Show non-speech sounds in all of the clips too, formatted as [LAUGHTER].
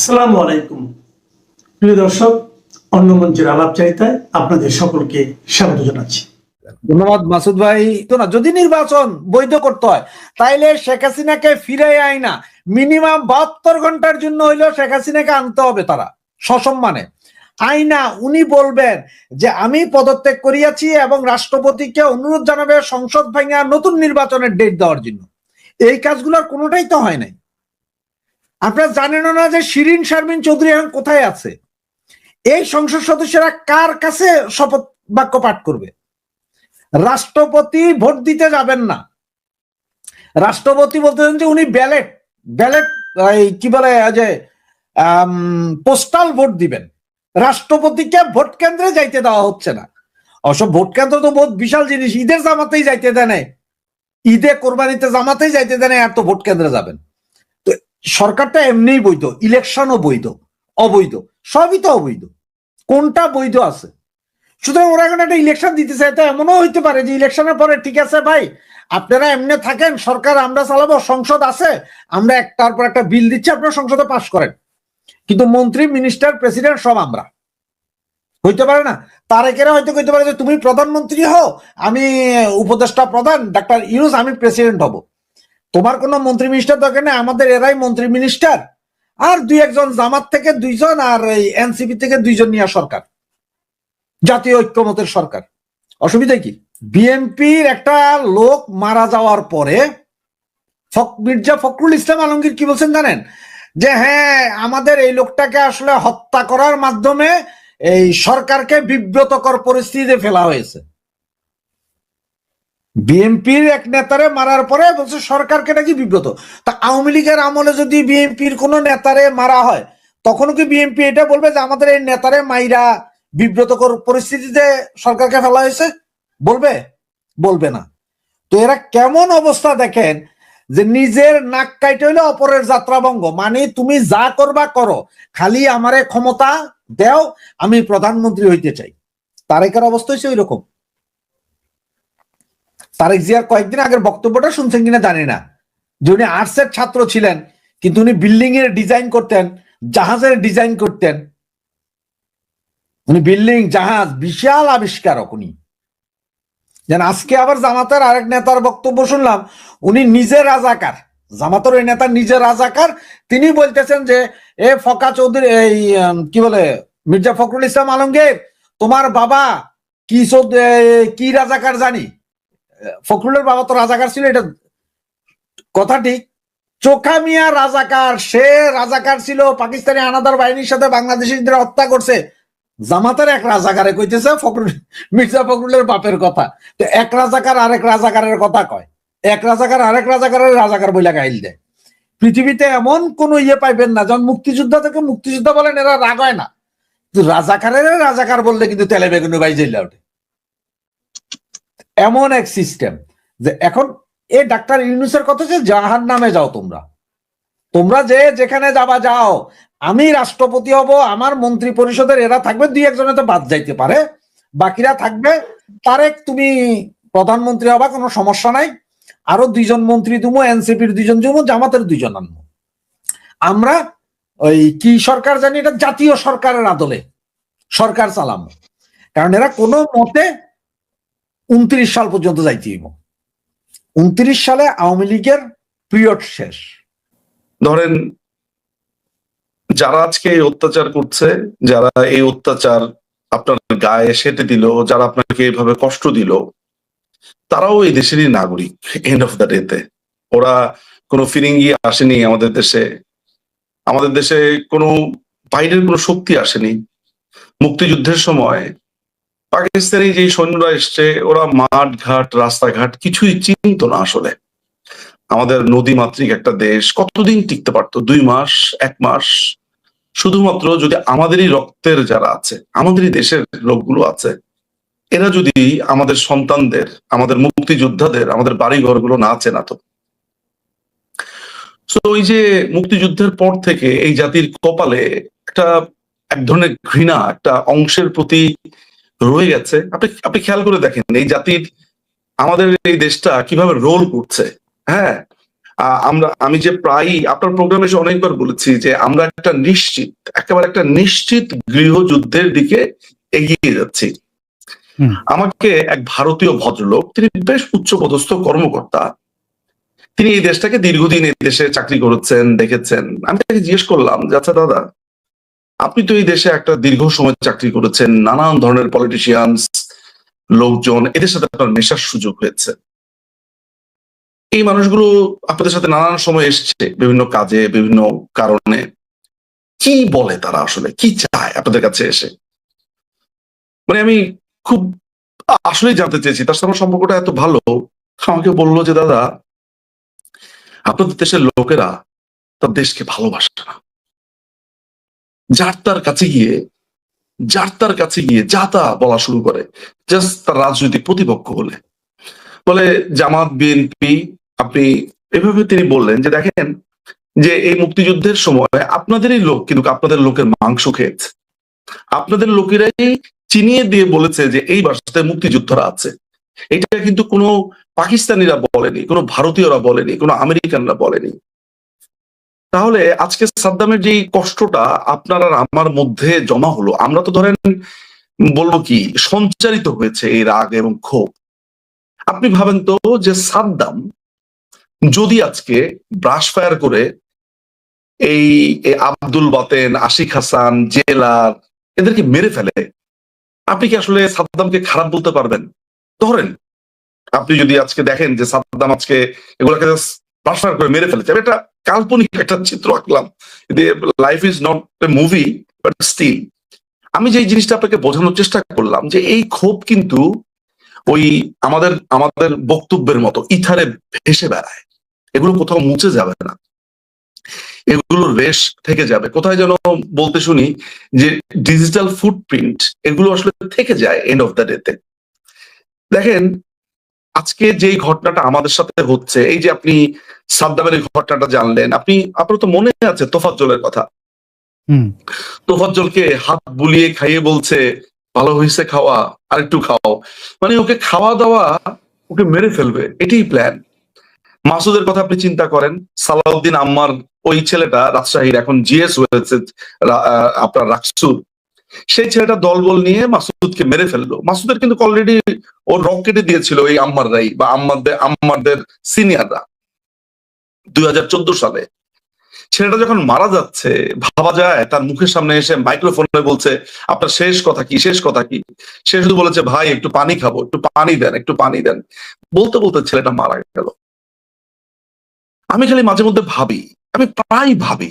আসসালামু আলাইকুম। প্রিয় দর্শক অন্য মঞ্চের আলাপ চাইতায় আপনাদের সকলকে স্বাগত জানাচ্ছি। ধন্যবাদ মাসুদ ভাই। তো না, যদি নির্বাচন বৈধ করতে হয়, তাইলে শেখ হাসিনাকে ফিরে আয় না। মিনিমাম বাহাত্তর ঘণ্টার জন্য হইলেও শেখ হাসিনাকে আনতে হবে তারা, সসম্মানে। আইনা উনি বলবেন যে, আমি পদত্যাগ করিয়াছি এবং রাষ্ট্রপতিকে অনুরোধ জানাবে সংসদ ভাঙা নতুন নির্বাচনের ডেট দেওয়ার জন্য। এই কাজগুলোর কোনোটাই তো হয় নাই। আপনারা জানেন না যে শিরিন শারমিন চৌধুরী এখন কোথায় আছে? এই সংসদ সদস্যরা কার কাছে শপথ বাক্য পাঠ করবে? রাষ্ট্রপতি ভোট দিতে যাবেন না। রাষ্ট্রপতি বলতেছেন যে উনি ব্যালেট ব্যালেট কি বলে যে পোস্টাল ভোট দিবেন। রাষ্ট্রপতিকে ভোট কেন্দ্রে যাইতে দেওয়া হচ্ছে না। অবশ্য ভোট কেন্দ্র তো বহুত বিশাল জিনিস। ঈদের জামাতেই যাইতে দেয় ঈদে কোরবানিতে জামাতেই যাইতে দেয় আর তো ভোট কেন্দ্রে যাবেন। সরকারটা এমনিই বৈধ, ইলেকশনও বৈধ, অবৈধ, সবই তো অবৈধ। কোনটা বৈধ আছে? সুতরাং ওরা এখন একটা ইলেকশন দিতে চায়, তো এমনও হইতে পারে যে ইলেকশনের পরে ঠিক আছে ভাই, আপনারা এমনি থাকেন, সরকার আমরা চালাবো, সংসদ আছে, আমরা একটার পর একটা বিল দিচ্ছি, আপনারা সংসদে পাশ করেন। কিন্তু মন্ত্রী মিনিস্টার প্রেসিডেন্ট সব আমরা। হইতে পারে না? তারেকেরা হয়তো কইতে পারে যে, তুমি প্রধানমন্ত্রী হও, আমি উপদেষ্টা প্রধান, ডাক্তার ইউনুস, আমি প্রেসিডেন্ট হব। তোমার কোনো মন্ত্রী মিনিস্টার দরকার নেই, আমাদের এরাই মন্ত্রী মিনিস্টার আর দুই একজন জামাত থেকে দুইজন আর এই এনসিপি থেকে দুইজন নিয়ে সরকার, জাতীয় ঐক্যমতের সরকার। অসুবিধা কি? বিএনপির একটা লোক মারা যাওয়ার পরে মির্জা ফখরুল ইসলাম আলমগীর কি বলছেন জানেন? যে হ্যাঁ আমাদের এই লোকটাকে আসলে হত্যা করার মাধ্যমে এই সরকারকে বিব্রতকর পরিস্থিতিতে ফেলা হয়েছে। বিএনপির এক নেতারে মারার পরে বলছে, সরকারকে নাকি বিব্রত। তা আওয়ামী লীগের আমলে যদি বিএনপির কোন নেতারে মারা হয় তখন কি বিএনপি এটা বলবে যে, আমাদের এই নেতারে মাইরা বিব্রতকর পরিস্থিতিতে সরকারকে ফেলা হয়েছে? বলবে? বলবে না। তো এরা কেমন অবস্থা দেখেন যে, নিজের নাক কাইটে হইলে অপরের যাত্রাভঙ্গ। মানে তুমি যা করবা করো, খালি আমারে ক্ষমতা দেও, আমি প্রধানমন্ত্রী হইতে চাই। তারেকের অবস্থা হয়েছে ওই রকম তারেক জিয়ার কয়েকদিন আগের বক্তব্যটা শুনছেন কিনা জানি না। যে উনি আর্টসের ছাত্র ছিলেন, কিন্তু উনি বিল্ডিং এর ডিজাইন করতেন, জাহাজের ডিজাইন করতেন। উনি বিল্ডিং জাহাজ, বিশাল আবিষ্কারক উনি। যেন আজকে আবার জামাতের আরেক নেতার বক্তব্য শুনলাম, উনি নিজে রাজাকার। জামাতের ওই নেতা নিজে রাজাকার, তিনি বলতেছেন যে, এ ফকা চৌধুরী, এই কি বলে, মির্জা ফখরুল ইসলাম আলমগীর, তোমার বাবা কি কি রাজাকার জানি? ফখরুলের বাবা তো রাজাকার ছিল, এটা কথা ঠিক। চোখা মিয়া রাজাকার, সে রাজাকার ছিল, পাকিস্তানি আনাদার বাহিনীর সাথে বাংলাদেশিদের হত্যা করছে। জামাতের এক রাজাকারে কইতেছে ফখরুল, মির্জা ফখরুলের বাপের কথা। তো এক রাজাকার আরেক রাজাকারের কথা কয়। এক রাজাকার আরেক রাজাকারের রাজাকার বইলা গাইল দেয়। পৃথিবীতে এমন কোন ইয়ে পাইবেন না যখন মুক্তিযোদ্ধা থেকে মুক্তিযোদ্ধা বলেন, এরা রাগ হয় না। রাজাকারের রাজাকার বললে কিন্তু তেলে বেগুনে বাই জেলা ওঠে এমন এক সিস্টেম যে এখন এ ডাক্তার ইউনুসের কথা যে জাহান নামে যাও তোমরা। তোমরা যে যেখানে যাবা যাও, আমি রাষ্ট্রপতি হব, আমার মন্ত্রী পরিষদের এরা থাকবে, দুই একজনে তো বাদ যাইতে পারে। বাকিরা থাকবে, তারেক তুমি প্রধানমন্ত্রী হবা, কোনো সমস্যা নাই। আরও দুইজন মন্ত্রী দুমো, এনসিপির দুইজন দুমো, জামাতের দুইজন আনব। আমরা ওই কি সরকার জানি, এটা জাতীয় সরকারের আদলে, সরকার চালাম কারণ এরা কোনো মতে উনত্রিশ সাল পর্যন্ত যাইতে হইব। উনত্রিশ সালে আওয়ামী লীগের পিরিয়ড শেষ। ধরেন, যারা আজকে এই অত্যাচার করছে, যারা এই অত্যাচার আপনার গায়ে সেটে দিল, যারা আপনাকে এইভাবে কষ্ট দিল, তারাও এই দেশেরই নাগরিক এন্ড অফ দ্য ডেতে ওরা কোনো ফিরিঙ্গি আসেনি আমাদের দেশে। আমাদের দেশে কোনো, বাইরের কোনো শক্তি আসেনি। মুক্তিযুদ্ধের সময় পাকিস্তানি যে সৈন্যরা এসছে, ওরা মাঠ ঘাট রাস্তাঘাট কিছুই চিনতো না আসলে। আমাদের নদী মাতৃক একটা দেশ কতদিন টিকতে পারতো? দুই মাস, এক মাস? শুধুমাত্র যদি আমাদেরই রক্তের যারা আছে, আমাদেরই দেশের লোকগুলো আছে, এরা যদি আমাদের সন্তানদের, আমাদের মুক্তিযোদ্ধাদের, আমাদের বাড়ি ঘরগুলো না চেনাতো। তো ওই যে মুক্তিযুদ্ধের পর থেকে এই জাতির কপালে একটা, এক ধরনের ঘৃণা, একটা অংশের প্রতি রয়ে গেছে। আপনি আপনি খেয়াল করে দেখেন এই জাতির আমাদের এই দেশটা কীভাবে রোল করছে হ্যাঁ? আমরা আমি যে প্রায়ই আপনার প্রোগ্রামে এসে অনেকবার বলেছি যে আমরা একটা নিশ্চিত একেবারে একটা নিশ্চিত গৃহযুদ্ধের দিকে এগিয়ে যাচ্ছি। আমাকে এক ভারতীয় ভদ্রলোক তিনি বেশ উচ্চপদস্থ কর্মকর্তা তিনি এই দেশটাকে দীর্ঘদিন এই দেশে চাকরি করেছেন দেখেছেন। আমি তাকে জিজ্ঞেস করলাম যে আচ্ছা দাদা আপনি তো এই দেশে একটা দীর্ঘ সময় চাকরি করেছেন, নানান ধরনের পলিটিশিয়ানস লোকজন, এদের সাথে আপনার মেশার সুযোগ হয়েছে। এই মানুষগুলো আপনাদের সাথে নানান সময় এসছে, বিভিন্ন কাজে, বিভিন্ন কারণে। কি বলে তারা আসলে? কি চায় আপনাদের কাছে এসে? মানে আমি খুব আসলেই জানতে চেয়েছি, তার সাথে আমার সম্পর্কটা এত ভালো। আমাকে বলল যে, দাদা, আপনাদের দেশের লোকেরা তার দেশকে ভালোবাসে না। যার কাছে গিয়ে যার কাছে গিয়ে যা তা বলা শুরু করে। জাস্ট তার রাজনৈতিক প্রতিপক্ষ হলে। বলে জামাত, বিএনপি, আপনি এভাবে তিনি বললেন যে দেখেন যে এই মুক্তিযুদ্ধের সময় আপনাদেরই লোক কিন্তু আপনাদের লোকের মাংস খেয়েছে। আপনাদের লোকেরাই চিনিয়ে দিয়ে বলেছে যে এই বাসাতে মুক্তিযোদ্ধারা আছে। এটা কিন্তু কোনো পাকিস্তানিরা বলেনি, কোনো ভারতীয়রা বলেনি, কোনো আমেরিকানরা বলেনি। তাহলে আজকে সাদ্দামের যে কষ্টটা আপনার আর আমার মধ্যে জমা হলো, আমরা তো ধরেন বলব কি, সঞ্চারিত হয়েছে এই রাগ এবং ক্ষোভ। আপনি ভাবেন তো যে সাদ্দাম যদি আজকে ব্রাশ ফায়ার করে এই আব্দুল বাতেন, আশিক হাসান, জেলার এদেরকে মেরে ফেলে, আপনি কি আসলে সাদ্দামকে খারাপ বলতে পারবেন? ধরেন, আপনি যদি আজকে দেখেন যে সাদ্দাম আজকে এগুলোকে ব্রাশ করে মেরে ফেলেছে। আমি একটা কাল্পনিক একটা চিত্র আঁকলাম life is not a movie but still আমি যে জিনিসটা আপনাকে বোঝানোর চেষ্টা করলাম যে এই ক্ষোভ কিন্তু ওই আমাদের আমাদের বক্তব্যের মতো ইথারে ভেসে বেড়ায়। এগুলো কোথাও মুছে যাবে না। এগুলোর রেশ থেকে যাবে। কোথায় যেন বলতে শুনি যে ডিজিটাল ফুটপ্রিন্ট এগুলো আসলে থেকে যায় এন্ড অফ দ্য ডেতে দেখেন আজকে যেই ঘটনাটা আমাদের সাথে হচ্ছে এই যে আপনি সাদ্দামের ঘটনাটা জানলেন আপনি আপনার তো মনে আছে তোফাজ্জলের কথা? হুম। তোফাজ্জলকে হাত বুলিয়ে খাইয়ে বলছে ভালো হয়েছে খাওয়া আর একটু খাও। মানে ওকে খাওয়া দাওয়া ওকে মেরে ফেলবে এটাই প্ল্যান মাসুদের কথা আপনি চিন্তা করেন সালাউদ্দিন আম্মার ওই ছেলেটা রাজশাহীর এখন জিএস হয়েছে আপনার রাকসুর সেই ছেলেটা দলবল নিয়ে মাসুদকে মেরে ফেলল। মাসুদের কিন্তু অলরেডি ওর রক কেটে দিয়েছিল এই আম্মাররাই বা আম্মারদের আম্মারদের সিনিয়ররা দুই সালে। ছেলেটা যখন মারা যাচ্ছে, ভাবা যায়, তার মুখের সামনে এসে মাইক্রোফোনে বলছে, আপনার শেষ কথা কি, শেষ কথা কি? সে শুধু বলেছে, ভাই, একটু পানি খাব, একটু পানি দেন, একটু পানি দেন। বলতে বলতে ছেলেটা মারা গেল। আমি খালি মাঝে মধ্যে ভাবি, আমি প্রায় ভাবি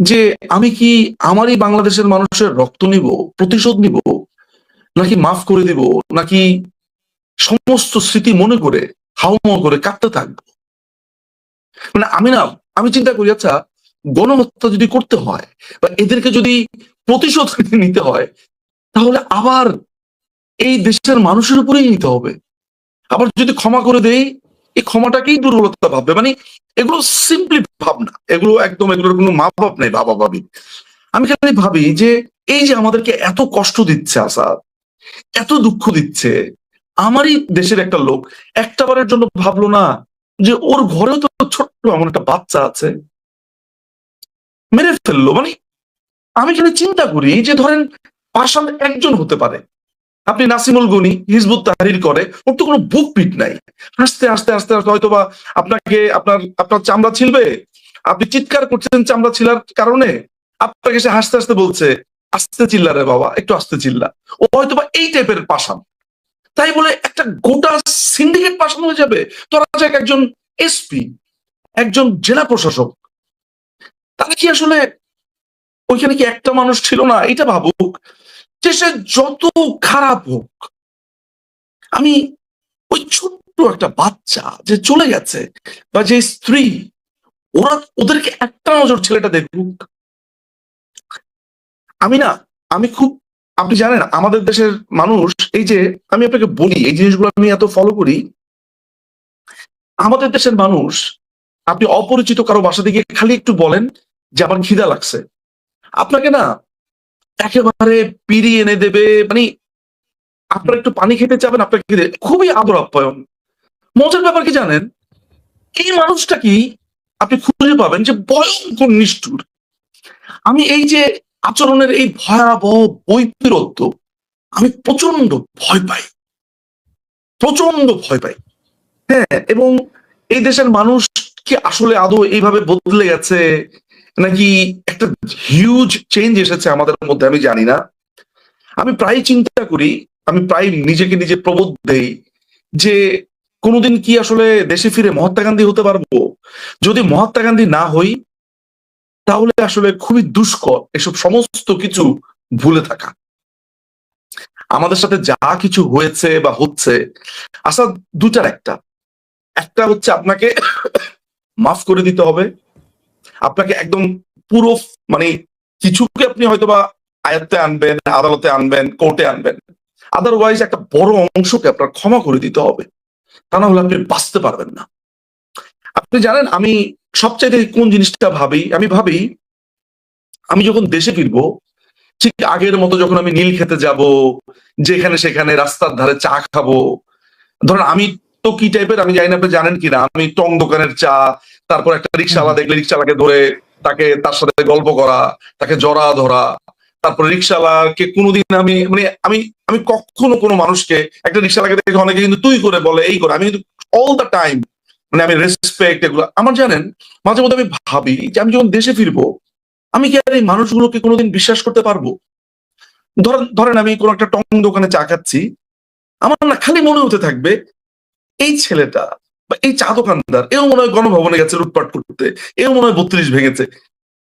যে আমি কি আমারই বাংলাদেশের মানুষের রক্ত নিব, প্রতিশোধ নিব, নাকি মাফ করে দিব, নাকি সমস্ত স্মৃতি মনে করে, হাউমাউ করে কাঁদতে থাকব? মানে আমি না, আমি চিন্তা করি আচ্ছা গণহত্যা যদি করতে হয়, বা এদেরকে যদি প্রতিশোধ [LAUGHS] নিতে হয়, তাহলে আবার এই দেশের মানুষের উপরেই নিতে হবে। আবার যদি ক্ষমা করে দেই এই ক্ষমাটাকেই দুর্বলতা ভাববে। মানে এগুলো সিম্পলি ভাবনা। এগুলো একদম, এগুলোর কোনো মা বাপ নেই বাবা ভাবি আমি খালি ভাবি যে এই যে আমাদেরকে এত কষ্ট দিচ্ছে আসাদ, এত দুঃখ দিচ্ছে, আমারই দেশের একটা লোক একটা বারের জন্য ভাবলো না যে ওর ঘরেও তো ছোট্ট এমন একটা বাচ্চা আছে। মেরে ফেলল। মানে আমি খালি চিন্তা করি যে ধরেন পাশান একজন হতে পারে আপনি নাসিমুল গনি, হিজবুত তাহরির করে, ওর তো কোনো বুক পিট নাই। হাসতে হাসতে হাসতে হাসতে হয়তো বা আপনাকে আপনার আপনার চামড়া ছিলবে। আপনি চিৎকার করছেন চামড়া ছিলার কারণে। আপনাকে সে হাসতে হাসতে বলছে, আস্তে চিল্লা রে বাবা, একটু আস্তে চিল্লা। ও হয়তো বা এই টাইপের পাশান তাই বলে একটা গোটা সিন্ডিকেট পাশান হয়ে যাবে। তোরা যাক একজন এসপি একজন জেলা প্রশাসক। তারা কি আসলে ওইখানে কি একটা মানুষ ছিল না? এটা ভাবুক। সে যত খারাপ হোক, আমি ওই ছোট্ট একটা বাচ্চা যে চলে গেছে বা যে স্ত্রী, ওরা ওদেরকে একটা নজর ছেলেটা দেখুক। আমি না, আমি খুব, আপনি জানেন আমাদের দেশের মানুষ, এই যে আমি আপনাকে বলি, এই জিনিসগুলো আমি এত ফলো করি, আমাদের দেশের মানুষ, আপনি অপরিচিত কারও বাসা থেকে খালি একটু বলেন যে আমার খিদা লাগছে। আপনাকে না একেবারে পিড়ি এনে দেবে। মানে আপনার একটু পানি খেতে চাবেন, আপনাকে খুবই আদর আপ্যায়ন। মজার ব্যাপার কি জানেন? এই মানুষটা কি আপনি খুঁজে পাবেন যে ভয়ঙ্কর নিষ্ঠুর। আমি এই যে আচরণের এই ভয়াবহ বৈপরীত্য আমি প্রচণ্ড ভয় পাই। প্রচণ্ড ভয় পাই। হ্যাঁ এবং এই দেশের মানুষ কি আসলে আদৌ এইভাবে বদলে গেছে? নাকি একটা হিউজ চেঞ্জ এসেছে আমাদের মধ্যে, আমি জানি না। আমি প্রায় চিন্তা করি, আমি প্রায় নিজেকে নিজে প্রবোধ দেই যে কোনোদিন কি আসলে দেশে ফিরে মহাত্মা গান্ধী হতে পারব? যদি মহাত্মা গান্ধী না হই, তাহলে আসলে খুবই দুষ্কর এসব সমস্ত কিছু ভুলে থাকা। আমাদের সাথে যা কিছু হয়েছে বা হচ্ছে আচ্ছা দুটার একটা। একটা হচ্ছে আপনাকে মাফ করে দিতে হবে আপনাকে একদম পুরো মানে কিছুকে আপনি হয়তোবা আয়ত্তে আনবেন, আদালতে আনবেন, কোর্টে আনবেন। আদারওয়াইজ একটা বড় অংশকে আপনার ক্ষমা করে দিতে হবে। তা না হলে আপনি বাঁচতে পারবেন না। আপনি জানেন, আমি সবচাইতে কোন জিনিসটা ভাবি? আমি ভাবি, আমি যখন দেশে ফিরবো, ঠিক আগের মতো যখন আমি নীল খেতে যাব, যেখানে সেখানে রাস্তার ধারে চা খাব, ধরেন আমি তো কি টাইপের আমি জানি না আপনি জানেন কিনা, আমি টং দোকানের চা তারপর একটা রিক্সাওয়ালা দেখলে রিক্সাওয়ালাকে ধরে তাকে তার সাথে গল্প করা, তাকে জড়া ধরা, তারপর রিক্সাওয়ালাকে কোনোদিন আমি মানে আমি আমি কখনো কোনো মানুষকে, একটা রিক্সাওয়ালাকে দেখে অনেকে কিন্তু তুই করে বলে, এই করে, আমি কিন্তু অল দ্য টাইম মানে আমি রেসপেক্ট এগুলো। আমার জানেন, মাঝে মধ্যে আমি ভাবি যে আমি যখন দেশে ফিরবো, আমি কি আর এই মানুষগুলোকে কোনোদিন বিশ্বাস করতে পারব? ধরেন ধরেন আমি কোনো একটা টং দোকানে চা খাচ্ছি, আমার না খালি মনে হতে থাকবে, এই ছেলেটা বা এই চা দোকানদার এও মনে হয় গণভবনে গেছে লুটপাট করতে, এও মনে হয় বত্রিশ ভেঙেছে।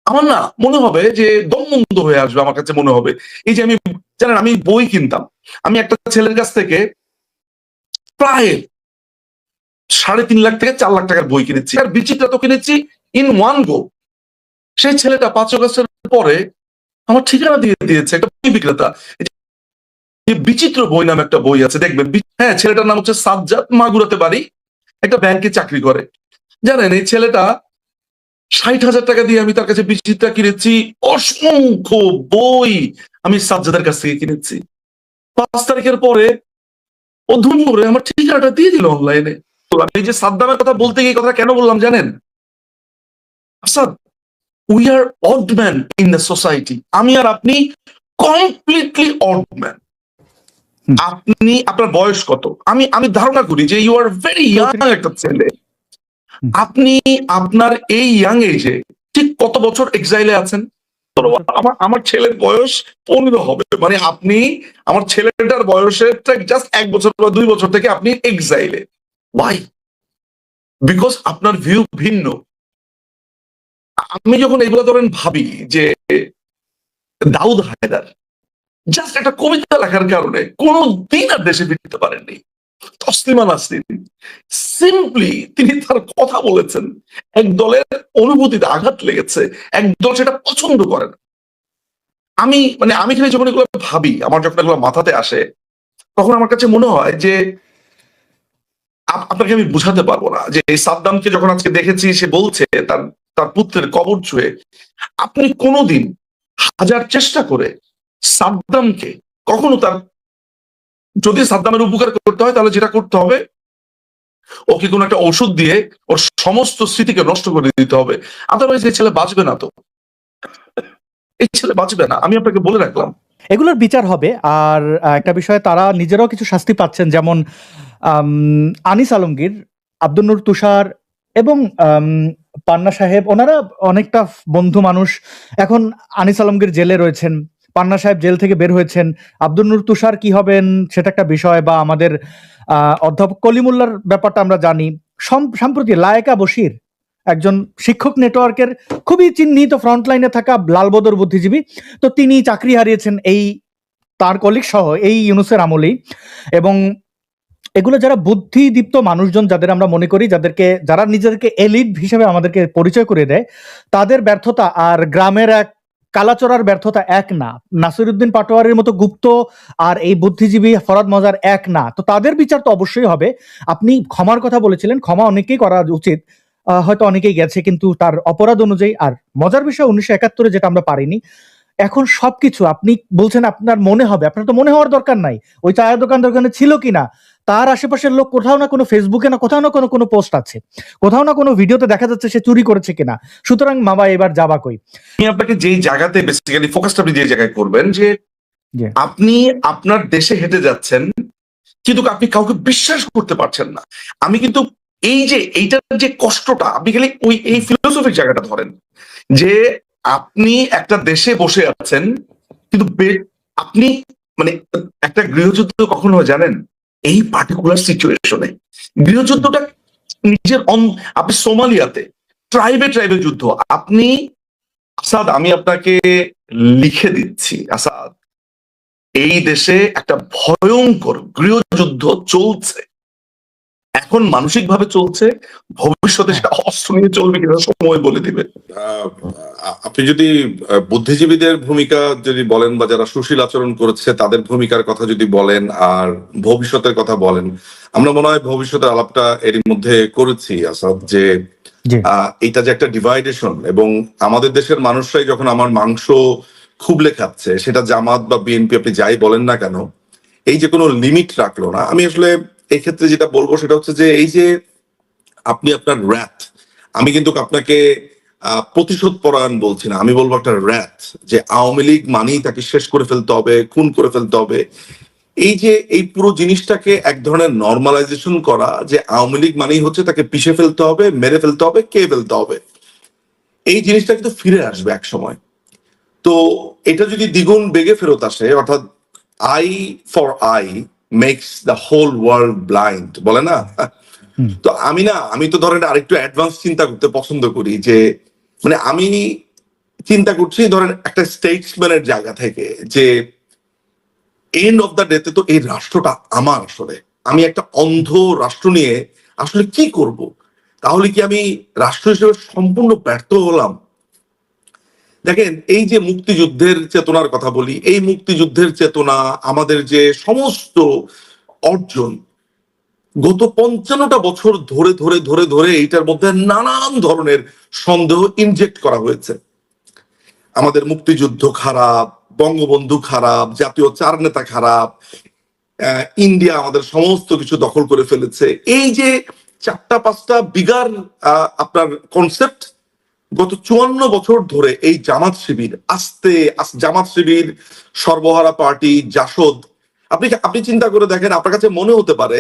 আমার না মনে হবে যে দম বন্ধ হয়ে আসবে, আমার কাছে মনে হবে। এই যে আমি, জানেন, আমি বই কিনতাম। আমি একটা ছেলের কাছ থেকে প্রায় সাড়ে তিন লাখ থেকে চার লাখ টাকার বই কিনেছি। আর বিচিত্রা তো কিনেছি ইন ওয়ান গো সেই ছেলেটা পাঁচ আগস্টের পরে আমার ঠিকানা দিয়ে দিয়েছে, একটা বই বিক্রেতা। বিচিত্র বই নামে একটা বই আছে, দেখবেন। হ্যাঁ ছেলেটার নাম হচ্ছে সাজ্জাদ মাগুরাতে বাড়ি। একটা ব্যাংকে চাকরি করে। জানেন, এই ছেলেটা ষাট হাজার টাকা দিয়ে আমি তার কাছে বিচিত্রা কিনেছি, অসংখ্য বই আমি সাজ্জাদের কাছ থেকে কিনেছি। পাঁচ তারিখের পরে ও ধুম করে আমার ঠিকানাটা দিয়ে দিল অনলাইনে তো আমি যে সাদ্দামের কথা বলতে গিয়ে কথা কেন বললাম জানেন? Asad we are odd man in the society আমি আর আপনি কমপ্লিটলি অড ম্যান। আপনি আপনার বয়স কত? আমি আমি ধারণা করি যে ইউ আর ভেরি ইয়াং একটা ছেলে। আপনি আপনার এই ইয়াং এজে ঠিক কত বছর এক্সাইলে আছেন? আমার আমার ছেলের বয়স পনেরো হবে। মানে আপনি আমার ছেলেটার বয়সের জাস্ট এক বছর বা দুই বছর থেকে আপনি এক্সাইলে ওয়াই বিকজ আপনার ভিউ ভিন্ন। আমি যখন এগুলো ধরেন ভাবি যে দাউদ হায়দার জাস্ট একটা কবিতা লেখার কারণে কোনো দিন আর দেশে ফিরতে পারেননি। তসলিমা নাসরিন সিম্পলি তিনি তার কথা বলেছেন, এক দলের অনুভূতিতে আঘাত লেগেছে, এক দল সেটা পছন্দ করে না। আমি মানে আমি এখানে যখন এগুলো ভাবি, আমার যখন এগুলো মাথাতে আসে, তখন আমার কাছে মনে হয় যে আপ- আপনাকে আমি বুঝাতে পারব না যে এই সাদ্দামকে যখন আজকে দেখেছি, সে বলছে তার তার পুত্রের কবর ছুঁয়ে, আপনি কোনোদিন হাজার চেষ্টা করে সাদ্দামকে। কখনো তার যদি সাদ্দামের উপকার করতে হয়, তাহলে যেটা করতে হবে, ওকে কোনো একটা ওষুধ দিয়ে ওর সমস্ত স্মৃতিকে নষ্ট করে দিতে হবে। আদারওয়াইজ এই ছেলে বাঁচবে না তো। এই ছেলে বাঁচবে না। আমি আপনাকে বলে রাখলাম। এগুলোর বিচার হবে। আর একটা বিষয়ে তারা নিজেরাও কিছু শাস্তি পাচ্ছেন, যেমন আনিস আলমগীর, আব্দুল নূর তুষার এবং পান্না সাহেব। ওনারা অনেকটা বন্ধু মানুষ। এখন আনিস আলমগীর জেলে রয়েছেন। পান্না সাহেব জেল থেকে বের হয়েছেন। আব্দুল নূর তুষার কি হবেন সেটা একটা বিষয় বা আমাদের অধ্যাপক কলিমুল্লার ব্যাপারটা আমরা জানি। সম- সম্প্রতি লায়কা বশির একজন শিক্ষক নেটওয়ার্কের খুবই চিহ্নিত ফ্রন্টলাইনে থাকা লালবদর বুদ্ধিজীবী, তো তিনি চাকরি হারিয়েছেন এই, তার কলিগ সহ এই ইউনুসের আমলেই। এবং এগুলো যারা বুদ্ধিদীপ্ত মানুষজন যাদের আমরা মনে করি, যাদেরকে, যারা নিজেদেরকে এলিট হিসেবে আমাদেরকে পরিচয় করে দেয়, তাদের ব্যর্থতা আর গ্রামের এক কালাচোরার ব্যর্থতা এক না, নাসিরুদ্দিন পাটোয়ারির মতো গুপ্ত আর এই বুদ্ধিজীবী ফরাদ মজার এক না। তো তাদের বিচার তো অবশ্যই হবে। আপনি ক্ষমার কথা বলেছিলেন, ক্ষমা অনেকেই করা উচিত। হয়তো অনেকেই গেছে, কিন্তু তার অপরাধ অনুযায়ী আর মজার বিষয় উনিশশো একাত্তরে যেটা আমরা পারিনি। এখন সবকিছু আপনি বলছেন আপনার মনে হবে, আপনার তো মনে হওয়ার দরকার নাই। ওই চায়ের দোকান দোকানে ছিল কিনা? তার আশেপাশের লোক কোথাও না কোনো ফেসবুকে না কোথাও না কোনো কোনো পোস্ট আছে। কোথাও না কোনো ভিডিওতে দেখা যাচ্ছে সে চুরি করেছে কিনা। সুতরাং মামা এবার যাবা কই? আমি আপনাকে যেই জায়গাতে বেসিক্যালি ফোকাসটা আপনি যে জায়গায় করবেন যে আপনি আপনার দেশে হেঁটে যাচ্ছেন কিন্তু আপনি কাউকে বিশ্বাস করতে পারছেন না। আমি কিন্তু এই যে এইটার যে কষ্টটা আপনি খালি ওই এই ফিলোসফিক জায়গাটা ধরেন যে আপনি একটা দেশে বসে আছেন কিন্তু আপনি মানে একটা গৃহযুদ্ধ কখন হয় জানেন? এই পার্টিকুলার সিচুয়েশনে গৃহযুদ্ধটা নিজের আপনি সোমালিয়াতে ট্রাইবে ট্রাইবে যুদ্ধ। আপনি আসাদ, আমি আপনাকে লিখে দিচ্ছি, আসাদ। এই দেশে একটা ভয়ঙ্কর গৃহযুদ্ধ চলছে। এখন মানসিক ভাবে চলছে ভবিষ্যতে সেটা অস্ত্র নিয়ে চলবে কিনা সময় বলে দিবে। আহ, আপনি যদি বুদ্ধিজীবীদের ভূমিকা যদি বলেন বা যারা সুশীল আচরণ করেছে তাদের ভূমিকার কথা যদি বলেন আর ভবিষ্যতের কথা বলেন আমরা মনে হয় ভবিষ্যতের আলাপটা এর মধ্যে করেছি আসাদ যে আহ, এটা যে একটা ডিভাইডেশন এবং আমাদের দেশের মানুষরাই যখন আমার মাংস খুবলে খাচ্ছে সেটা জামাত বা বিএনপি আপনি যাই বলেন না কেন এই যে কোনো লিমিট রাখল না। আমি আসলে এই ক্ষেত্রে যেটা বলব সেটা হচ্ছে যে এই যে আপনি আপনার র্যাথ আমি কিন্তু আপনাকে প্রতিশোধ পরায়ণ বলছি না, আমি বলব একটা র্যাথ যে আওয়ামী লীগ মানেই তাকে শেষ করে ফেলতে হবে, খুন করে ফেলতে হবে। এই যে, এই পুরো জিনিসটাকে এক ধরনের নর্মালাইজেশন করা, যে আওয়ামী লীগ মানেই হচ্ছে তাকে পিষে ফেলতে হবে, মেরে ফেলতে হবে কে ফেলতে হবে। এই জিনিসটা কিন্তু ফিরে আসবে এক সময়। তো এটা যদি দ্বিগুণ বেগে ফেরত আসে, অর্থাৎ eye for eye makes the whole world blind বলে না? তো আমি না আমি তো ধরেন আরেকটু অ্যাডভান্স চিন্তা করতে পছন্দ করি যে মানে আমি চিন্তা করছি ধরেন একটা স্টেটসম্যানের জায়গা থেকে যে এন্ড অফ দ্য ডেতে তো এই রাষ্ট্রটা আমার আসলে। আমি একটা অন্ধ রাষ্ট্র নিয়ে আসলে কি করব? তাহলে কি আমি রাষ্ট্র হিসেবে সম্পূর্ণ ব্যর্থ হলাম? দেখেন, এই যে মুক্তিযুদ্ধের চেতনার কথা বলি, এই মুক্তিযুদ্ধের চেতনা আমাদের যে সমস্ত অর্জন, গত পঞ্চান্নটা বছর ধরে ধরে ধরে ধরে এইটার মধ্যে নানান ধরনের সন্দেহ ইনজেক্ট করা হয়েছে। আমাদের মুক্তিযুদ্ধ খারাপ, বঙ্গবন্ধু খারাপ, জাতীয় চার নেতা খারাপ ইন্ডিয়া আমাদের সমস্ত কিছু দখল করে ফেলেছে। এই যে চারটা, পাঁচটা বিগার আপনার কনসেপ্ট গত চুয়ান্ন বছর ধরে এই জামাত শিবির, আস্তে জামাত শিবির, সর্বহারা পার্টি, জাসদ, আপনি আপনি চিন্তা করে দেখেন, আপনার কাছে মনে হতে পারে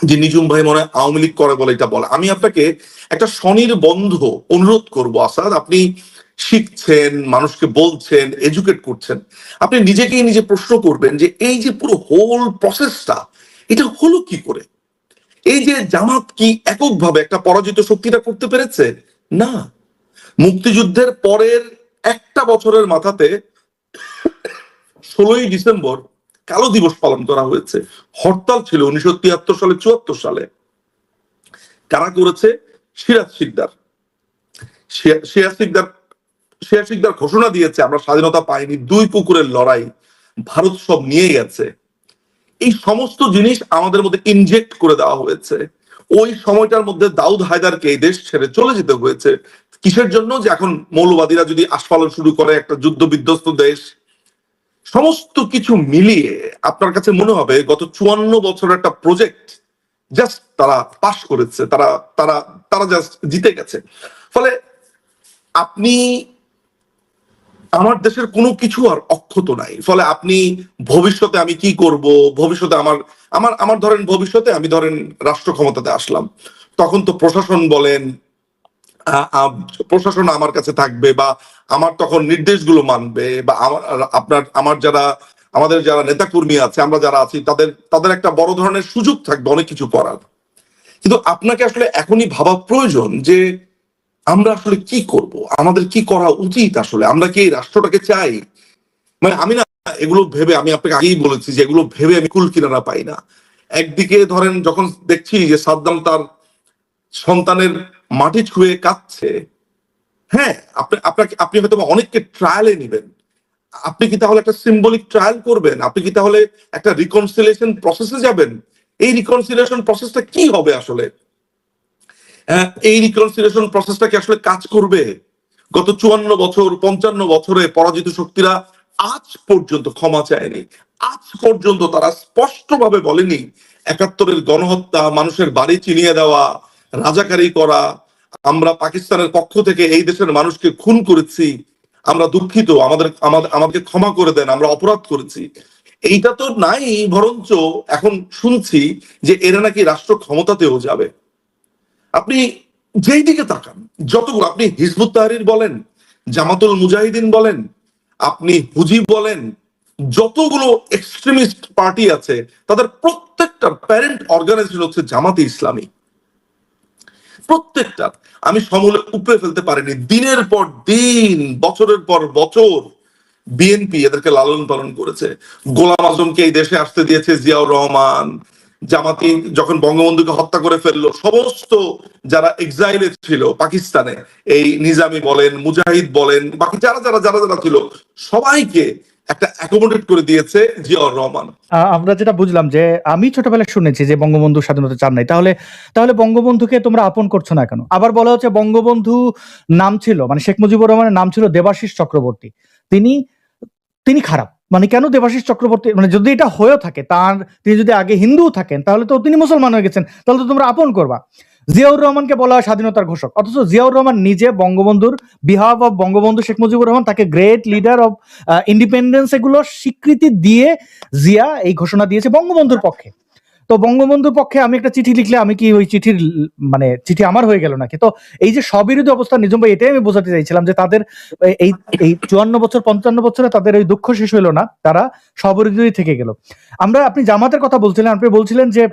যে নিজুম ভাই মনে আওয়ামী লীগ করে বলে এটা বলে। আমি আপনাকে একটা স্বনির্বন্ধ অনুরোধ করব, আসাদ। আপনি শিখছেন, মানুষকে বলছেন এডুকেট করছেন। আপনি নিজেকেই নিজে প্রশ্ন করবেন যে এই যে পুরো হোল প্রসেসটা এটা হলো কি করে? এই যে জামাত কি এককভাবে একটা পরাজিত শক্তিটা করতে পেরেছে? না। মুক্তিযুদ্ধের পরের একটা বছরের মাথাতে ষোলোই ডিসেম্বর কালো দিবস পালন করা হয়েছে। হরতাল ছিল উনিশশো তিয়াত্তর সালে, চুয়াত্তর সালে। কারা করেছে? সিরাজ সিকদার সিরাজ সিকদার সিরাজ সিকদার ঘোষণা দিয়েছে, আমরা স্বাধীনতা পাইনি, দুই পুকুরের লড়াই, ভারত সব নিয়ে গেছে। এই সমস্ত জিনিস আমাদের মধ্যে ইনজেক্ট করে দেওয়া হয়েছে। ওই সময়টার মধ্যে দাউদ হায়দারকে এই দেশ ছেড়ে চলে যেতে হয়েছে। কিসের জন্য? যে এখন মৌলবাদীরা যদি আস্ফালন শুরু করে, একটা যুদ্ধ বিধ্বস্ত দেশ, সমস্ত কিছু মিলিয়ে আপনার কাছে মনে হবে গত চুয়ান্ন বছরের একটা প্রজেক্ট জাস্ট তারা পাশ করেছে, তারা তারা তারা জাস্ট জিতে গেছে। ফলে আপনি আমার দেশের কোনো কিছু আর অক্ষত নাই। ফলে আপনি ভবিষ্যতে আমি কি করব? ভবিষ্যতে আমার আমার আমার ধরেন ভবিষ্যতে আমি ধরেন রাষ্ট্র ক্ষমতাতে আসলাম। তখন তো প্রশাসন বলেন প্রশাসন আমার কাছে থাকবে বা আমার তখন নির্দেশগুলো মানবে বা আমার, আপনার, আমার যারা, আমাদের যারা নেতাকর্মী আছে, আমরা যারা আছি, তাদের তাদের একটা বড় ধরনের সুযোগ থাকবে, অনেক কিছু করার। কিন্তু আপনাকে আসলে এখনই ভাবা প্রয়োজন যে আমরা আসলে কি করব? আমাদের কি করা উচিত আসলে? আমরা কি এই রাষ্ট্রটাকে চাই? মানে আমি না, এগুলো ভেবে আমি আপনাকে আগেই বলেছি যে এগুলো ভেবে আমি কুল কিনারা পাই না। একদিকে ধরেন যখন দেখছি যে সাদ্দাম তার সন্তানের মাটি ছুঁয়ে কাঁদছে হ্যাঁ আপনি, আপনাকে, আপনি হয়তো অনেককে ট্রায়ালে নেবেন। আপনি কি তাহলে একটা সিম্বলিক ট্রায়াল করবেন? আপনি কি তাহলে একটা রিকনসিলেশন প্রসেসে যাবেন? এই রিকনসিলেশন প্রসেসটা কি হবে আসলে? এই রিকনসিলেশন প্রসেসটা কি আসলে কাজ করবে? গত চুয়ান্ন বছর, পঞ্চান্ন বছরে পরাজিত শক্তিরা আজ পর্যন্ত ক্ষমা চায়নি। আজ পর্যন্ত তারা স্পষ্টভাবে বলেনি, একাত্তরের গণহত্যা, মানুষের বাড়ি চিনিয়ে দেওয়া, রাজাকারি করা, আমরা পাকিস্তানের পক্ষ থেকে এই দেশের মানুষকে খুন করেছি, আমরা দুঃখিত, আমাদের আমাদের, আমাকে ক্ষমা করে দেন, আমরা অপরাধ করেছি। এইটা তো নাই, বরঞ্চ এখন শুনছি যে এরা নাকি রাষ্ট্র ক্ষমতাতেও যাবে। আপনি যেই দিকে তাকান, যতগুলো আপনি হিজবুত তাহরির বলেন, জামাতুল মুজাহিদিন বলেন, আপনি হুজি বলেন, যতগুলো এক্সট্রিমিস্ট পার্টি আছে, তাদের প্রত্যেকটার প্যারেন্ট অর্গানাইজেশন হচ্ছে জামাতে ইসলামী। প্রত্যেকটা। আমি সমূলে উপরে ফেলতে পারিনি। দিনের পর দিন, বছরের পর বছর বিএনপি এদেরকে লালন পালন করেছে। গোলাম আজমকে এই দেশে আসতে দিয়েছে জিয়াউর রহমান জামাতি যখন বঙ্গবন্ধুকে হত্যা করে ফেলল, সমস্ত যারা এক্সাইলে ছিল পাকিস্তানে, এই নিজামি বলেন, মুজাহিদ বলেন, বাকি যারা যারা যারা যারা ছিল, সবাইকে একটা অ্যাকোমোডেট করে দিয়েছে জিয়াউর রহমান। আমরা যেটা বুঝলাম যে, আমি ছোটবেলায় শুনেছি যে বঙ্গবন্ধু স্বাধীনতা চান নাই। তাহলে তাহলে বঙ্গবন্ধুকে তোমরা আপন করছ না কেন? আবার বলা হচ্ছে বঙ্গবন্ধু নাম ছিল মানে শেখ মুজিবুর রহমানের নাম ছিল দেবাশিস চক্রবর্তী। তিনি তিনি খারাপ। মানে কেন দেবাশিস চক্রবর্তী মানে যদি এটা হয়েও থাকে, তার, তিনি যদি আগে হিন্দু থাকেন, তাহলে তো তিনি মুসলমান হয়ে গেছেন, তাহলে তো তোমরা আপন করবা। জিয়াউর রহমানকে বলা হয় স্বাধীনতার ঘোষক, অথচ জিয়াউর রহমান নিজে বঙ্গবন্ধুর বিহাব অফ বঙ্গবন্ধু শেখ মুজিবুর রহমান, তাকে গ্রেট লিডার অফ ইন্ডিপেন্ডেন্স এগুলো স্বীকৃতি দিয়ে জিয়া এই ঘোষণা দিয়েছে বঙ্গবন্ধুর পক্ষে। তো বঙ্গবন্ধুর পক্ষে আমি একটা চিঠি লিখলে আমি কি ওই চিঠির মানে চিঠি আমার হয়ে গেল নাকি? তো এই যে স্ববিরোধী অবস্থা নিজম ভাই, এটাই আমি বোঝাতে চাইছিলাম যে তাদের এই- এই চুয়ান্ন বছর, পঞ্চান্ন বছরে তাদের এই দুঃখ শেষ হইল না, তারা স্ববিরোধী থেকে গেল। আমরা, আপনি জামাতের কথা বলছিলেন, আপনি বলছিলেন যে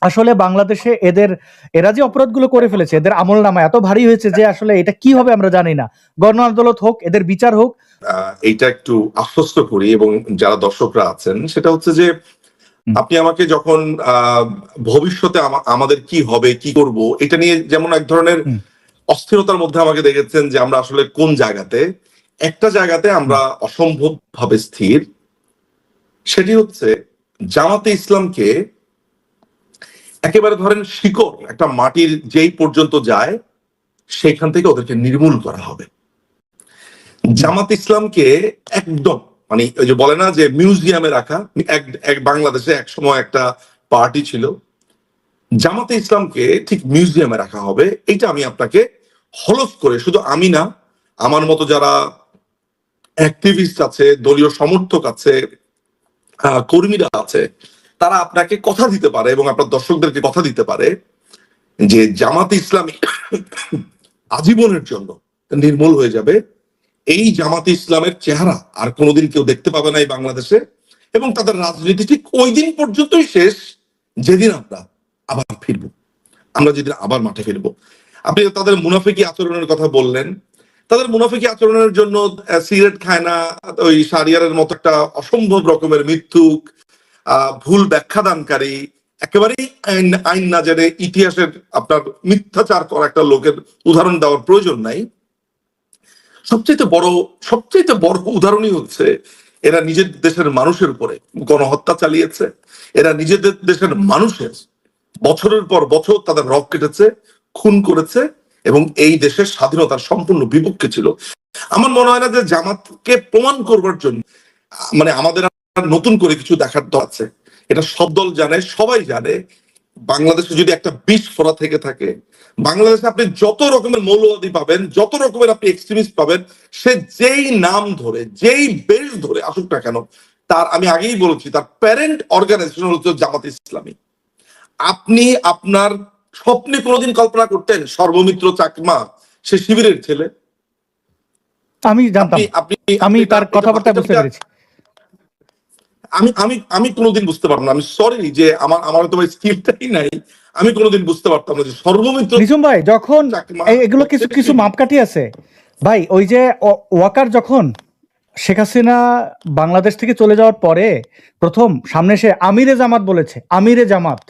আসলে বাংলাদেশে এদের, এরা যে অপরাধগুলো করে ফেলেছে, এদের আমল নামা এত ভারী হয়েছে যে আসলে এটা কি হবে আমরা জানি না। গণ আদালত হোক, এদের বিচার হোক। এইটা একটু আশ্বস্ত করি এবং যারা দর্শকরা আছেন, সেটা হচ্ছে যে। আপনি আমাকে যখন আহ, ভবিষ্যতে আমাদের কি হবে কি করব এটা নিয়ে যেমন এক ধরনের অস্থিরতার মধ্যে আমাকে দেখেছেন যে আমরা আসলে কোন জায়গাতে একটা জায়গাতে আমরা অসম্ভব ভাবে স্থির সেটি হচ্ছে জামাতে ইসলামকে একেবারে ধরেন শিকড় একটা মাটির যেই পর্যন্ত যায় সেখান থেকে ওদেরকে নির্মূল করা হবে। জামাত ইসলামকে একদম মানে ওই যে বলে না যে মিউজিয়ামে রাখা এক এক বাংলাদেশে এক সময় একটা পার্টি ছিল। জামাতে ইসলামকে ঠিক মিউজিয়ামে রাখা হবে এটা আমি আপনাকে হলফ করে, শুধু আমি না, আমার মতো যারা অ্যাক্টিভিস্ট আছে, দলীয় সমর্থক আছে কর্মীরা আছে, তারা আপনাকে কথা দিতে পারে এবং আপনার দর্শকদেরকে কথা দিতে পারে যে জামাতে ইসলামী আজীবনের জন্য নির্মূল হয়ে যাবে। এই জামাতে ইসলামের চেহারা আর কোনোদিন কেউ দেখতে পাবে না এই বাংলাদেশে। এবং তাদের রাজনীতি ঠিক ওই দিন পর্যন্তই শেষ যেদিন আমরা আবার ফিরব। আমরা যেদিন আবার মাঠে ফিরব। আপনি তাদের মুনাফিকি আচরণের কথা বললেন তাদের মুনাফিকি আচরণের জন্য সিগারেট খায় না ওই সারিয়ারের মতো একটা অসম্ভব রকমের মৃত্যুক আহ, ভুল ব্যাখ্যাদানকারী একেবারেই আইন আইন না জেনে ইতিহাসের আপনার মিথ্যাচার করা একটা লোকের উদাহরণ দেওয়ার প্রয়োজন নাই। সবচেয়ে বড় সবচেয়ে বড় উদাহরণই হচ্ছে এরা নিজের দেশের মানুষের উপরে গণহত্যা চালিয়েছে। এরা নিজেদের দেশের মানুষের বছরের পর বছর তাদের রক কেটেছে, খুন করেছে এবং এই দেশের স্বাধীনতার সম্পূর্ণ বিপক্ষে ছিল। আমার মনে হয় না যে জামাতকে প্রমাণ করবার জন্য মানে আমাদের নতুন করে কিছু দেখার তো আছে। এটা সব দল জানে, সবাই জানে বাংলাদেশে যদি একটা বিষ ফোড়া থেকে থাকে বাংলাদেশে আপনি যত রকমের মৌলবাদী পাবেন যত রকমের আপনি এক্সট্রিমিস্ট পাবেন সে যেই নাম ধরে যেই বেশ ধরে আসুক না কেন তার আমি আগেই বলেছি তার প্যারেন্ট অর্গানাইজেশন হচ্ছে জামাত ইসলামী। আপনি আপনার স্বপ্নে কোনোদিন কল্পনা করতেন সর্বমিত্র চাকমা সে শিবিরের ছেলে? আমি জানতাম আপনি আপনি আমি তার কথাবার্তা বুঝতে পেরেছি। আমি আমি আমি কোনোদিন বুঝতে পারব না। আমি সরি যে আমার আমার তো স্কিলটাই নাই। আমি কোনোদিন বুঝতে পারতাম না যে সর্বমিত্র নিঝুম ভাই যখন এগুলো কিছু কিছু মাপকাঠি আছে। ভাই ওই যে ওয়াকার যখন শেখ হাসিনা বাংলাদেশ থেকে চলে যাওয়ার পরে প্রথম সামনে সে আমিরে জামাত বলেছে আমিরে জামাত।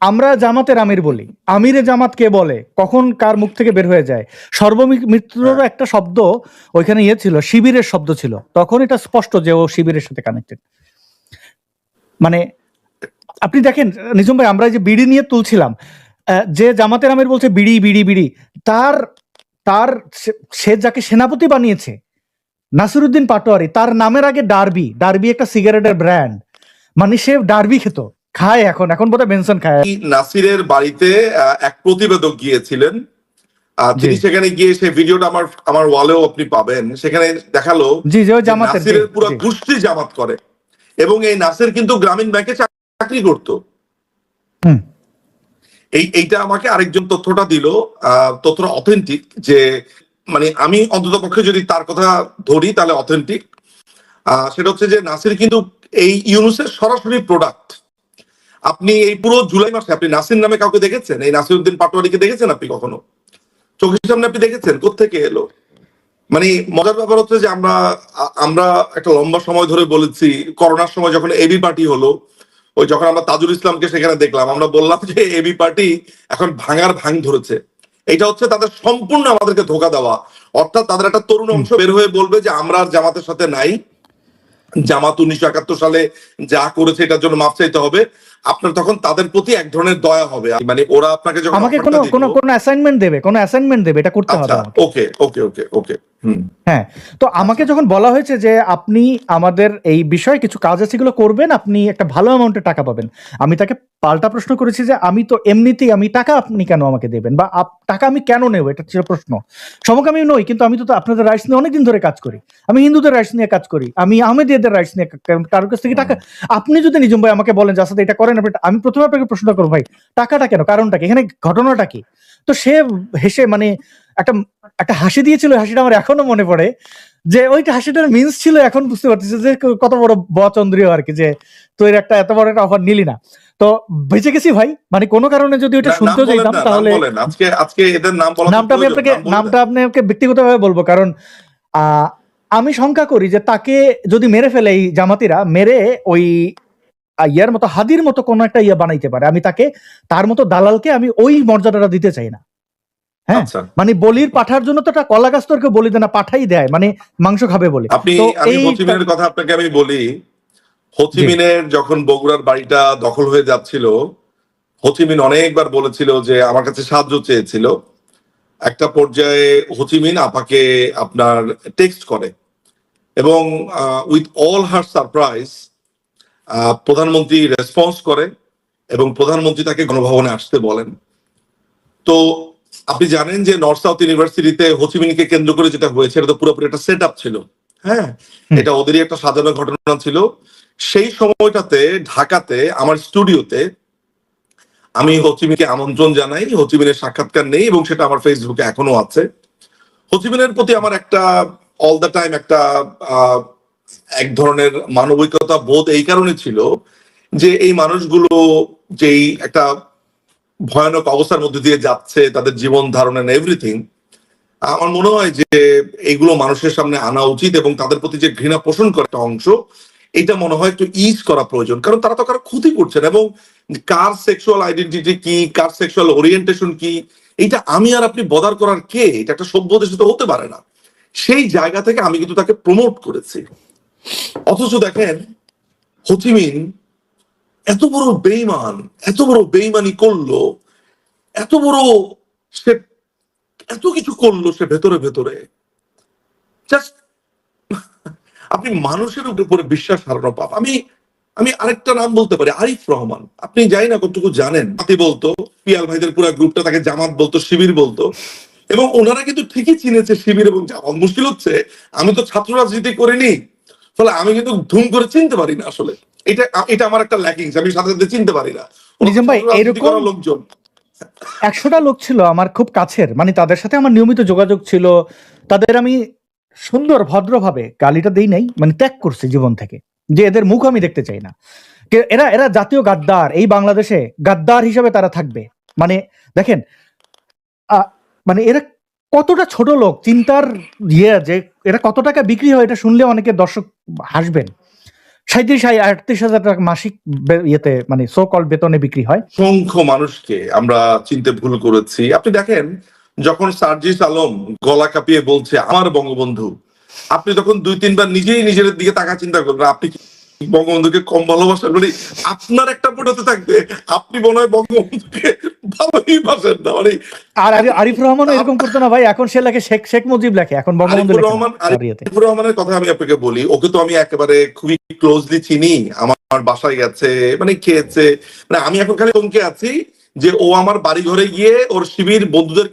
আমরা জামাতের আমির বলি। আমিরে জামাত কে বলে? কখন কার মুখ থেকে বের হয়ে যায়? সর্বমিত্ররও একটা শব্দ ওইখানে ইয়ে ছিল শিবিরের শব্দ ছিল। তখন এটা স্পষ্ট যে ও শিবিরের সাথে কানেক্টেড মানে আপনি দেখেন নিঝুম ভাই আমরা যে বিড়ি নিয়ে তুলছিলাম যে জামাতের আমির বলছে বিড়ি বিড়ি বিড়ি। তার তার সে- সে যাকে সেনাপতি বানিয়েছে নাসিরুদ্দিন পাটোয়ারি তার নামের আগে ডার্বি। ডার্বি একটা সিগারেটের ব্র্যান্ড মানে সে ডার্বি খেত। খায় এখন এখন বোধহয় বেনসন খায়। নাসিরের বাড়িতে এক প্রতিবেদক গিয়েছিলেন। তিনি সেখানে গিয়ে সেই ভিডিওটা আমার আমার ওয়ালেও আপনি পাবেন। সেখানে দেখাল জি যে নাসিরের পুরো। গোষ্ঠী জামাত করে। এবং এই নাসির কিন্তু গ্রামীণ ব্যাংকে চাকরি করত। এই এইটা আমাকে আরেকজন তথ্যটা দিল। আহ, তথ্যটা অথেন্টিক যে মানে আমি অন্তত পক্ষে যদি তার কথা ধরি তাহলে অথেন্টিক সেটা হচ্ছে যে নাসির কিন্তু এই ইউনুসের সরাসরি প্রোডাক্ট আপনি এই পুরো জুলাই মাসে আপনি নাসির নামে কাউকে দেখেছেন? এই নাসিরউদ্দিন পাটোয়ারিকে দেখেছেন আপনি কখনো? চোখের সামনে আপনি দেখেছেন? কোত্থেকে এলো? মানে মজার ব্যাপার হচ্ছে যে আমরা আমরা একটা লম্বা সময় ধরে বলেছি করোনার সময় যখন এবি পার্টি হলো ওই যখন আমরা তাজুল ইসলামকে সেখানে দেখলাম আমরা বললাম যে এবি পার্টি এখন ভাঙার ভাঙ ধরেছে। এটা হচ্ছে তাদের সম্পূর্ণ আমাদেরকে ধোকা দেওয়া। অর্থাৎ তাদের একটা তরুণ অংশ বের হয়ে বলবে যে আমরা আর জামাতের সাথে নাই। জামাত উনিশশো একাত্তর সালে যা করেছে এটার জন্য মাপ চাইতে হবে। আপনার তখন তাদের প্রতি এক ধরনের দয়া হবে। মানে ওরা আপনাকে যখন আমাকে কোনো কোনো কোনো অ্যাসাইনমেন্ট দেবে কোনো অ্যাসাইনমেন্ট দেবে এটা করতে হবে ওকে ওকে ওকে ওকে হুম। তো আমাকে যখন বলা হয়েছে যে আপনি আমাদের এই বিষয়ে কিছু কাজ আছে, এগুলো করবেন, আপনি একটা ভালো অ্যামাউন্টের টাকা পাবেন। আমি তাকে পাল্টা প্রশ্ন করেছি যে আমি তো এমনিতেই, আমি টাকা আপনি কেন আমাকে দেবেন? বা টাকা আমি কেন নেব? এটা ছিল প্রশ্ন। সমকামী নই, কিন্তু আমি তো আপনাদের রাইটস নিয়ে অনেকদিন ধরে কাজ করি। আমি হিন্দুদের রাইটস নিয়ে কাজ করি, আমি আহমেদিয়াদের রাইটস নিয়ে কারোর কাছ থেকে টাকা, আপনি যদি নিজম ভাই আমাকে বলেন যে আসলে এটা করেন, আপনি- আমি প্রথমে আপনাকে প্রশ্নটা করব, ভাই, টাকাটা কেন, কারণটা কি? এখানে ঘটনাটা কি? তো সে হেসে মানে একটা একটা হাসি দিয়েছিল হাসিটা আমার এখনও মনে পড়ে যে ওইটা হাসিটার মিন্স ছিল এখন বুঝতে পারতেছি যে কত বড় বচন্দ্রীয় আর কি যে তুই একটা এত বড় একটা অফার নিলি না। তো বেঁচে গেছি ভাই মানে কোনো কারণে যদি ওইটা শুনতে যেতাম তাহলে আজকে আজকে এদের নাম বলা নামটা আমি আপনাকে নামটা। আপনাকে ব্যক্তিগতভাবে বলব কারণ আহ, আমি শঙ্কা করি যে তাকে যদি মেরে ফেলে এই জামাতিরা মেরে ওই ইয়ার মতো হাদির মতো কোনো একটা ইয়া বানাইতে পারে। আমি তাকে তার মতো দালালকে আমি ওই মর্যাদাটা দিতে চাই না। হ্যাঁ। আচ্ছা। মানে বলির পাঠার জন্য তো একটা কলা গাছ তোরকে বলি দেয় না পাঠাই দেয় মানে মাংস খাবে বলে। আপনি আমি হোচিমিনের কথা আপনাকে আমি বলি হোচিমিনের যখন বগুড়ার বাড়িটা দখল হয়ে যাচ্ছিল হোচিমিন অনেকবার বলেছিল যে আমার কাছে সাহায্য চেয়েছিল। একটা পর্যায়ে হোচিমিন আপাকে আপনার টেক্সট করে এবং উইথ অল হার সারপ্রাইজ প্রধানমন্ত্রী রেসপন্স করে এবং প্রধানমন্ত্রী তাকে গণভবনে আসতে বলেন। তো আপনি জানেন যে নর্থ সাউথ ইউনিভার্সিটিতে হোচিমিনকে কেন্দ্র করে যেটা হয়েছে এটা তো পুরোপুরি একটা সেট আপ ছিল। হ্যাঁ? এটা ওদেরই একটা সাজানো ঘটনা ছিল। সেই সময়টাতে ঢাকাতে আমার স্টুডিওতে আমি হোচিমিনকে আমন্ত্রণ জানাই। হোচিমিনের সাক্ষাৎকার নেই এবং সেটা আমার ফেসবুকে এখনও আছে। হোচিমিনের প্রতি আমার একটা অল দ্য টাইম একটা এক ধরনের মানবিকতা বোধ এই কারণে ছিল যে এই মানুষগুলো যেই একটা ভয়ানক অবস্থার মধ্যে দিয়ে যাচ্ছে, তাদের জীবন ধারণ এভরিথিং আমার মনে হয় যে এইগুলো মানুষের সামনে আনা উচিত এবং তাদের প্রতি যে ঘৃণা পোষণ করা একটা অংশ, এটা মনে হয় একটু ইজ করা প্রয়োজন। কারণ তারা তো কারও ক্ষতি করছেন এবং কার সেক্সুয়াল আইডেন্টিটি কি, কার সেক্সুয়াল ওরিয়েন্টেশন কি, এটা আমি আর আপনি বদার করার কে? এটা একটা সভ্য দেশে তো হতে পারে না। সেই জায়গা থেকে আমি কিন্তু তাকে প্রমোট করেছি। অথচ দেখেন হোচিমিন এত বড় বেইমান এত বড় বেইমানি করল, এত বড় সে এত কিছু করল সে ভেতরে ভেতরে। [LAUGHS] আপনি মানুষের উপরে বিশ্বাস হারানো পাপ। আমি আমি আরেকটা নাম বলতে পারি, আরিফ রহমান। আপনি জানি না কতটুকু জানেন আপনি বলতো, পিয়াল ভাইদের পুরো গ্রুপটা তাকে জামাত বলতো, শিবির বলতো, এবং ওনারা কিন্তু ঠিকই চিনেছে শিবির এবং জামাত। মুশকিল হচ্ছে, আমি তো ছাত্র রাজনীতি করিনি ফলে আমি কিন্তু ধুম করে চিনতে পারি না আসলে। এটা এটা আমার একটা ল্যাকিংস আমি সাথে সাথে চিনতে পারি না। নিজাম ভাই, এরকম- লোকজন। একশোটা লোক ছিল আমার খুব কাছের মানে তাদের সাথে আমার নিয়মিত যোগাযোগ ছিল। তাদের আমি সুন্দর ভদ্রভাবে গালিটা দেই নাই মানে ত্যাগ করছি জীবন থেকে যে এদের মুখ আমি দেখতে চাই না। এরা এরা জাতীয় গাদ্দার এই বাংলাদেশে গাদ্দার হিসাবে তারা থাকবে। মানে দেখেন আহ, মানে এরা কতটা ছোট লোক চিন্তার ইয়ে যে এরা কত টাকা বিক্রি হয় এটা শুনলে অনেকে দর্শক হাসবেন। সাঁত্রিশ আটত্রিশ হাজার টাকা মাসিক ইয়েতে মানে সো বেতনে বিক্রি হয়। অসংখ্য মানুষকে আমরা চিনতে ভুল করেছি। আপনি দেখেন, যখন সার্জিস আলম গলা কাঁপিয়ে বলছে, আমার বঙ্গবন্ধু। আপনি তখন দুই তিনবার নিজেই নিজের দিকে তাকা চিন্তা করবেন, আপনি বঙ্গবন্ধুকে কম ভালোবাসেন মানে আপনার একটা ফটোতে থাকবে আপনি মনে হয় বঙ্গবন্ধুকে ভালোই বাসেন না মানে আর আরিফ রহমানও এরকম করতো না ভাই এখন সে লেখে শেখ শেখ মুজিব লেখে এখন বঙ্গবন্ধু রহমান। আরিফুর রহমানের কথা আমি আপনাকে বলি ওকে তো আমি একেবারে খুবই ক্লোজলি চিনি আমার বাসায় গেছে মানে খেয়েছে মানে আমি এখন খালি চমকে আছি যে ও আমার বাড়ি ঘরে গিয়ে ওর শিবির বন্ধুদেরকে